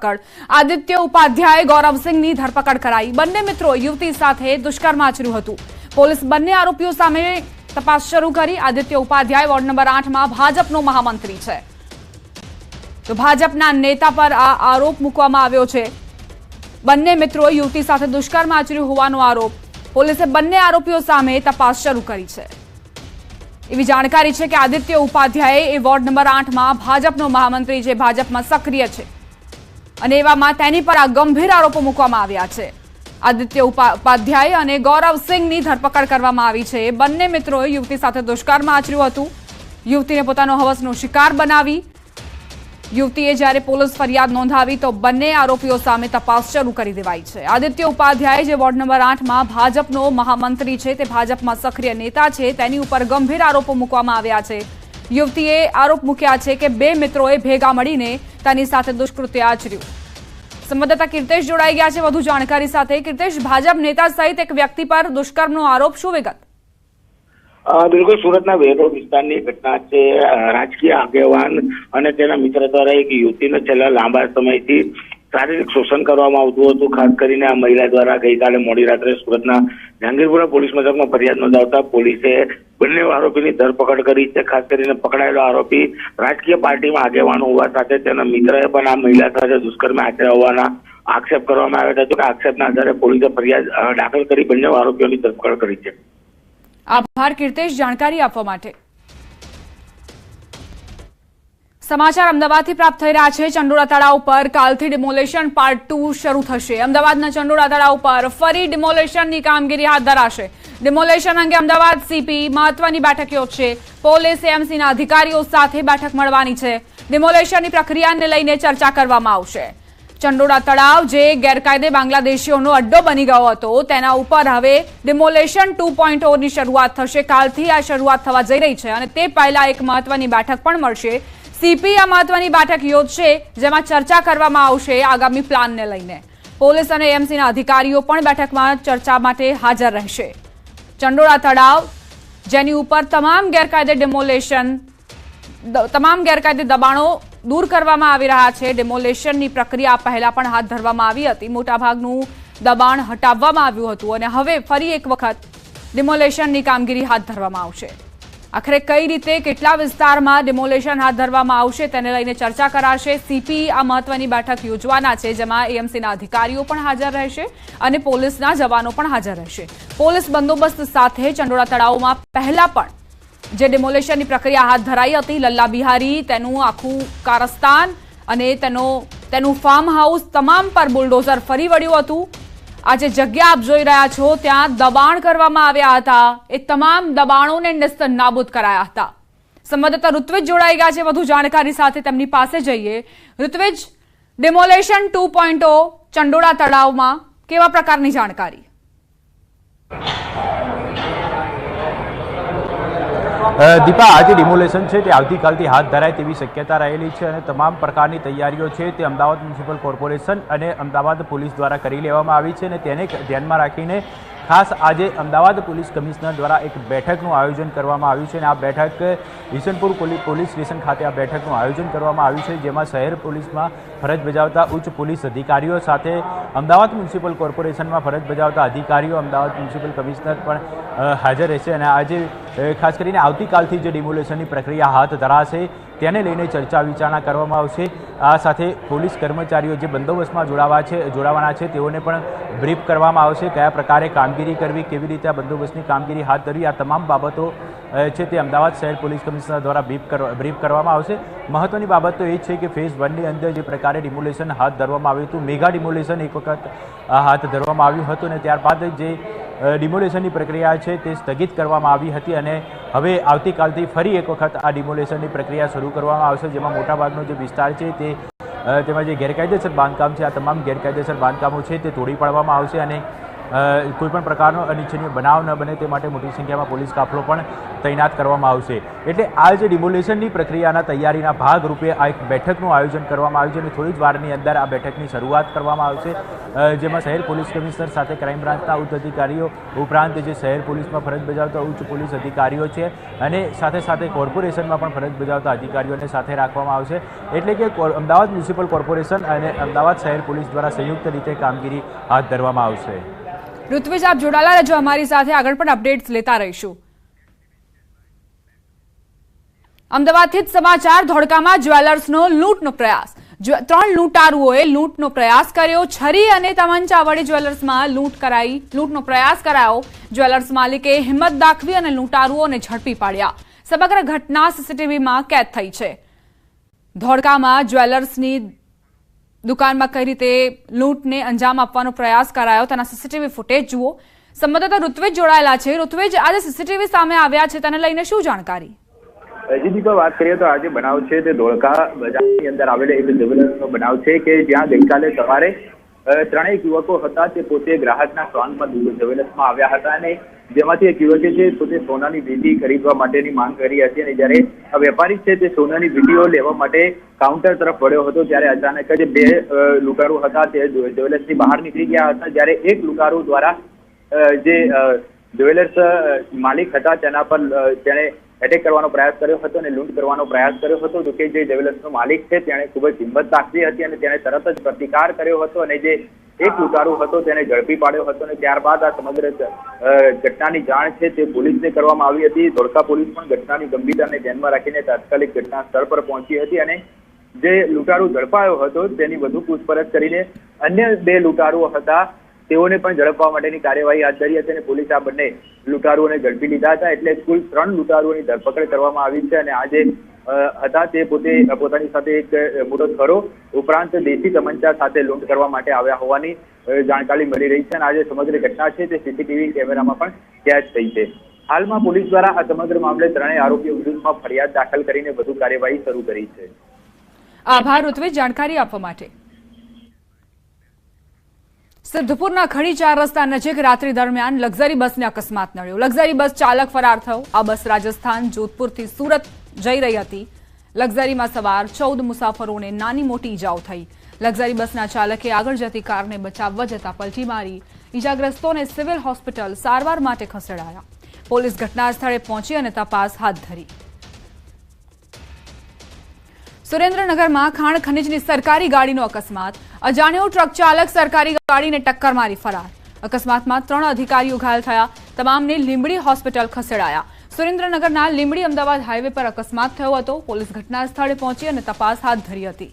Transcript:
આદિત્ય ઉપાધ્યાય ગૌરવસિંહની ધરપકડ કરાઈ. બંને મિત્રો યુવતી સાથે દુષ્કર્મ આચર્યું હતું. પોલીસ બંને આરોપીઓ સામે તપાસ શરૂ કરી. આદિત્ય ઉપાધ્યાય વોર્ડ નંબર આઠમાં ભાજપનો મહામંત્રી છે. તો ભાજપના નેતા પર આ આરોપ મૂકવામાં આવ્યો છે. બંને મિત્રો યુવતી સાથે દુષ્કર્મ આચર્યું હોવાનો આરોપ. પોલીસે બંને આરોપીઓ સામે તપાસ શરૂ કરી છે. એવી જાણકારી છે કે આદિત્ય ઉપાધ્યાય એ વોર્ડ નંબર આઠમાં ભાજપનો મહામંત્રી છે. ભાજપમાં સક્રિય છે. અને એવામાં તેની પર આ ગંભીર આરોપો મૂકવામાં આવ્યા છે. આદિત્ય ઉપા- ઉપાધ્યાય અને ગૌરવ સિંઘની ધરપકડ કરવામાં આવી છે. બંને મિત્રોએ યુવતી સાથે દુષ્કર્મ આચર્યું હતું. યુવતીને પોતાનો હવસનો શિકાર બનાવી. યુવતીએ જ્યારે પોલીસ ફરિયાદ નોંધાવી તો બંને આરોપીઓ સામે તપાસ શરૂ કરી દેવાઈ છે. આદિત્ય ઉપાધ્યાય જે વોર્ડ નંબર આઠમાં ભાજપનો મહામંત્રી છે, તે ભાજપમાં સક્રિય નેતા છે, તેની ઉપર ગંભીર આરોપો મૂકવામાં આવ્યા છે. યુવતીએ આરોપ મૂક્યા છે કે બે મિત્રોએ ભેગા મળીને તેની સાથે દુષ્કૃત્ય આચર્યું. સંવાદદાતા કીર્તેશ જોડાઈ ગયા છે. વધુ જાણકારી સાથે કીર્તેશ, ભાજપ નેતા સહિત એક વ્યક્તિ પર દુષ્કર્મનો આરોપ શું વિગત? બિલકુલ સુરતના વેરો વિસ્તારની ઘટના છે. રાજકીય આગેવાન અને તેના મિત્ર દ્વારા એક યુવતીને છેલ્લા લાંબા સમયથી શારીરિક શોષણ કરવામાં આવતું હતું, ખાસ કરીને આ મહિલા દ્વારા ગઈકાલે મોડી રાત્રે સુરતના જહાંગીરપુરા પોલીસ મથકમાં ફરિયાદ નોંધાવતા પોલીસે બંને આરોપીની ધરપકડ કરી છે. ખાસ કરીને પકડાયેલો આરોપી રાજકીય પાર્ટીમાં આગેવાન હોવા સાથે તેના મિત્રએ પણ આ મહિલા સાથે દુષ્કર્મ આચર્યા હોવાના આક્ષેપ કરવામાં આવ્યો હતો. કે આક્ષેપના આધારે પોલીસે ફરિયાદ દાખલ કરી બંને આરોપીઓની ધરપકડ કરી છે. આભાર, કીર્તેશ, જાણકારી આપવા માટે. સમાચાર અમદાવાદથી પ્રાપ્ત થઈ રહ્યા છે. ચંડોળા તળાવ પર કાલથી ડિમોલેશન પાર્ટ ટુ શરૂ થશે. અમદાવાદના ચંડોળા તળાવ પર ફરી ડિમોલેશનની કામગીરી હાથ ધરાશે. ડિમોલેશન અંગે અમદાવાદ સીપી મહત્વની બેઠક યોજશે પોલીસ એમસીના અધિકારીઓ સાથે બેઠક મળવાની છે. ડિમોલેશનની પ્રક્રિયાને લઈને ચર્ચા કરવામાં આવશે. ચંડોળા તળાવ જે ગેરકાયદે બાંગ્લાદેશીઓનો અડ્ડો બની ગયો હતો, તેના ઉપર હવે ડિમોલેશન ટુ પોઈન્ટ ઓની શરૂઆત થશે. કાલથી આ શરૂઆત થવા જઈ રહી છે અને તે પહેલા એક મહત્વની બેઠક પણ મળશે. સીપી આ મહત્વની બેઠક યોજશે, જેમાં ચર્ચા કરવામાં આવશે આગામી પ્લાનને લઈને. પોલીસ અને એમસીના અધિકારીઓ પણ બેઠકમાં ચર્ચા માટે હાજર રહેશે. ચંડોળા તળાવ, જેની ઉપર તમામ ગેરકાયદે ડિમોલેશન તમામ ગેરકાયદે દબાણો દૂર કરવામાં આવી રહ્યા છે. ડિમોલેશનની પ્રક્રિયા પહેલા પણ હાથ ધરવામાં આવી હતી. મોટાભાગનું દબાણ હટાવવામાં આવ્યું હતું અને હવે ફરી એક વખત ડિમોલેશનની કામગીરી હાથ ધરવામાં આવશે. આખરે કઈ રીતે કેટલા વિસ્તારમાં ડિમોલેશન હાથ ધરવામાં આવશે તેને લઈને ચર્ચા કરાશે. સીપી આ મહત્વની બેઠક યોજવાના છે, જેમાં એએમસીના અધિકારીઓ પણ હાજર રહેશે અને પોલીસના જવાનો પણ હાજર રહેશે. પોલીસ બંદોબસ્ત સાથે ચંડોળા તળાવમાં પહેલા પણ જે ડિમોલેશનની પ્રક્રિયા હાથ ધરાઈ હતી, લલ્લા બિહારી, તેનું આખું કારસ્તાન અને તેનો, તેનું ફાર્મ હાઉસ તમામ પર બુલડોઝર ફરી વળ્યું હતું. આ જે જગ્યા આપ જોઈ રહ્યા છો, ત્યાં દબાણ કરવામાં આવ્યા હતા. એ તમામ દબાણોને નિસ્ત નાબૂદ કરાયા હતા. સંવાદદાતા ઋત્વિજ જોડાઈ ગયા છે. વધુ જાણકારી સાથે તેમની પાસે જઈએ. Rutvij demolition two point Chandola તળાવમાં કેવા પ્રકારની જાણકારી? દીપા, આજે ડિમોલેશન છે, તે આવતીકાલથી હાથ ધરાય તેવી શક્યતા રહેલી છે અને તમામ પ્રકારની તૈયારીઓ છે તે અમદાવાદ મ્યુનિસિપલ કોર્પોરેશન અને અમદાવાદ પોલીસ દ્વારા કરી લેવામાં આવી છે અને તેને ધ્યાનમાં રાખીને ખાસ આજે અમદાવાદ પોલીસ કમિશનર દ્વારા એક બેઠકનું આયોજન કરવામાં આવ્યું છે અને આ બેઠક ઈસનપુર પોલી- પોલીસ સ્ટેશન ખાતે આ બેઠકનું આયોજન કરવામાં આવ્યું છે, જેમાં શહેર પોલીસમાં ફરજ બજાવતા ઉચ્ચ પોલીસ અધિકારીઓ સાથે અમદાવાદ મ્યુનિસિપલ કોર્પોરેશનમાં ફરજ બજાવતા અધિકારીઓ અમદાવાદ મ્યુનિસિપલ કમિશનર પણ હાજર રહેશે અને આજે ખાસ કરીને આવતીકાલથી જે ડિમોલેશનની પ્રક્રિયા હાથ ધરાશે, તેને લઈને ચર્ચા વિચારણા કરવામાં આવશે. આ સાથે પોલીસ કર્મચારીઓ જે બંદોબસ્તમાં જોડાવા છે, જોડાવાના છે, તેઓને પણ બ્રીફ કરવામાં આવશે કયા પ્રકારે કામગીરી કરવી, કેવી રીતે આ બંદોબસ્તની કામગીરી હાથ ધરવી, આ તમામ બાબતો છે તે અમદાવાદ શહેર પોલીસ કમિશનર દ્વારા બ્રીફ કરવા, બ્રીફ કરવામાં આવશે. મહત્વની બાબત તો એ છે કે ફેઝ વનની અંદર જે પ્રકારે ડિમોલેશન હાથ ધરવામાં આવ્યું હતું, મેગા ડિમોલેશન એક વખત હાથ ધરવામાં આવ્યું હતું અને ત્યારબાદ જે ડિમોલેશનની પ્રક્રિયા છે તે સ્થગિત કરવામાં આવી હતી અને હવે આવતીકાલથી ફરી એક વખત આ ડિમોલેશનની પ્રક્રિયા શરૂ કરવામાં આવશે, જેમાં મોટાભાગનો જે વિસ્તાર છે તે તેમાં જે ગેરકાયદેસર બાંધકામ છે, આ તમામ ગેરકાયદેસર બાંધકામો છે તે તોડી પાડવામાં આવશે અને કોઈ પણ પ્રકારનો અનિચ્છનીય બનાવ ન બને તે માટે મોટી સંખ્યામાં પોલીસ કાફલો પણ તૈનાત કરવામાં આવશે. એટલે આ જે ડિમોલેશનની પ્રક્રિયાના તૈયારીના ભાગરૂપે આ એક બેઠકનું આયોજન કરવામાં આવ્યું છે અને થોડી જ વારની અંદર આ બેઠકની શરૂઆત કરવામાં આવશે. જેમાં શહેર પોલીસ કમિશનર સાથે ક્રાઇમ બ્રાન્ચના ઉચ્ચ અધિકારીઓ, ઉપરાંત જે શહેર પોલીસમાં ફરજ બજાવતા ઉચ્ચ પોલીસ અધિકારીઓ છે અને સાથે સાથે કોર્પોરેશનમાં પણ ફરજ બજાવતા અધિકારીઓને સાથે રાખવામાં આવશે. એટલે કે અમદાવાદ મ્યુનિસિપલ કોર્પોરેશન અને અમદાવાદ શહેર પોલીસ દ્વારા સંયુક્ત રીતે કામગીરી હાથ ધરવામાં આવશે. ઋત્વિજ, આપ જોડાયેલા રહેજો. અમારી સાથે આગળ પણ અપડેટ્સ લેતા રહીશું. અમદાવાદથી જ સમાચાર, ધોળકામાં જ્વેલર્સનો લૂંટનો પ્રયાસ. ત્રણ લૂંટારુઓએ લૂંટનો પ્રયાસ કર્યો. છરી અને તમંચા વડે જ્વેલર્સમાં લૂંટ કરાઈ, લૂંટનો પ્રયાસ કરાયો. જ્વેલર્સ માલિકે હિંમત દાખવી અને લૂંટારુઓને ઝડપી પાડ્યા. સમગ્ર ઘટના સીસીટીવીમાં કેદ થઈ છે. ધોળકામાં જ્વેલર્સની દુકાનમાં કઈ રીતે લૂંટને અંજામ આપવાનો પ્રયાસ કરાયો, તેના સીસીટીવી ફૂટેજ જુઓ. સંવાદદાતા ઋત્વેજ જોડાયેલા છે. ઋત્વેજ, આજે સીસીટીવી સામે આવ્યા છે, તેને લઈને શું જાણકારી? હજી વાત કરીએ તો આજે બનાવ છે તે ધોળકા બજારની અંદર આવેલો એક જવેલર્સનો બનાવ છે કે જ્યાં ગઈકાલે સવારે ત્રણેય યુવકો હતા તે પોતે ગ્રાહકના સ્વાંગમાં જવેલર્સમાં આવ્યા હતા અને જેમાંથી એક યુવકે છે પોતે સોનાની વીંટી ખરીદવા માટેની માંગ કરી હતી અને જ્યારે આ વેપારી છે તે સોનાની વીંટીઓ લેવા માટે કાઉન્ટર તરફ વળ્યો હતો, ત્યારે અચાનક જ બે લુકારો હતા તે જ્વેલર્સની બહાર નીકળી ગયા હતા. જ્યારે એક લુકારો દ્વારા જે જ્વેલર્સ માલિક હતા તેના પર તેણે એટેક કરવાનો પ્રયાસ કર્યો હતો અને લૂંટ કરવાનો પ્રયાસ કર્યો હતો. જો કે જે જ્વેલર્સનો માલિક છે, તેણે ખૂબ જ હિંમત દાખવી હતી અને તેણે તરત જ પ્રતિકાર કર્યો હતો અને જે એક લૂંટારૂ હતો તેને ઝડપી પાડ્યો હતો અને ત્યારબાદ આ સમગ્ર ઘટનાની જાણ છે તે પોલીસને કરવામાં આવી હતી. ધોળકા પોલીસ પણ ઘટનાની ગંભીરતાને ધ્યાનમાં રાખીને તાત્કાલિક ઘટના સ્થળ પર પહોંચી હતી અને જે લૂંટારો ઝડપાયો હતો તેની વધુ પૂછપરછ કરીને અન્ય બે લૂંટારુઓ હતા. તેઓને પણ ઝડપવા માટેની કાર્યવાહી હાથ ધરી હતી અને પોલીસ આ બંને લૂંટારુઓને ઝડપી લીધા હતા. એટલે કુલ ત્રણ લૂંટારુઓની ધરપકડ કરવામાં આવી છે અને આજે હતા તે પોતે પોતાની સાથે એક મોટો ખરો ઉપરાંત દેશી તમંચા સાથે લૂંટ કરવા માટે આવ્યા હોવાની જાણકારી મળી રહી છે અને આજે સમગ્ર ઘટના છે તે સીસીટીવી કેમેરામાં પણ કેચ થઈ છે. હાલમાં પોલીસ દ્વારા આ સમગ્ર મામલે ત્રણેય આરોપીઓ વિરુદ્ધમાં ફરિયાદ દાખલ કરીને વધુ કાર્યવાહી શરૂ કરી છે. આભાર ઋત્વે જાણકારી આપવા માટે. સિદ્ધપુરના ખણી ચાર રસ્તા નજીક રાત્રિ દરમિયાન લક્ઝરી બસને અકસ્માત નડ્યો. લક્ઝરી બસ ચાલક ફરાર થયો. આ બસ રાજસ્થાન, જોધપુરથી સુરત જઈ રહી હતી. લક્ઝરીમાં સવાર ચૌદ મુસાફરોને નાની મોટી ઇજાઓ થઈ. લક્ઝરી બસના ચાલકે આગળ જતી કારને બચાવવા જતા પલટી મારી. ઈજાગ્રસ્તોને સિવિલ હોસ્પિટલ સારવાર માટે ખસેડાયા. પોલીસ ઘટના સ્થળે પહોંચી અને તપાસ હાથ ધરી. સુરેન્દ્રનગરમાં ખાણ ખનીજની સરકારી ગાડીનો અકસ્માત. અજાણ્યો ટ્રક ચાલક સરકારી ગાડીને ટક્કર મારી ફરાર. અકસ્માતમાં ત્રણ અધિકારીઓ ઘાયલ થયા. તમામને લીંબડી હોસ્પિટલ ખસેડાયા. સુરેન્દ્રનગરના લીંબડી અમદાવાદ હાઈવે પર અકસ્માત થયો હતો. પોલીસ ઘટના સ્થળે પહોંચી અને તપાસ હાથ ધરી હતી.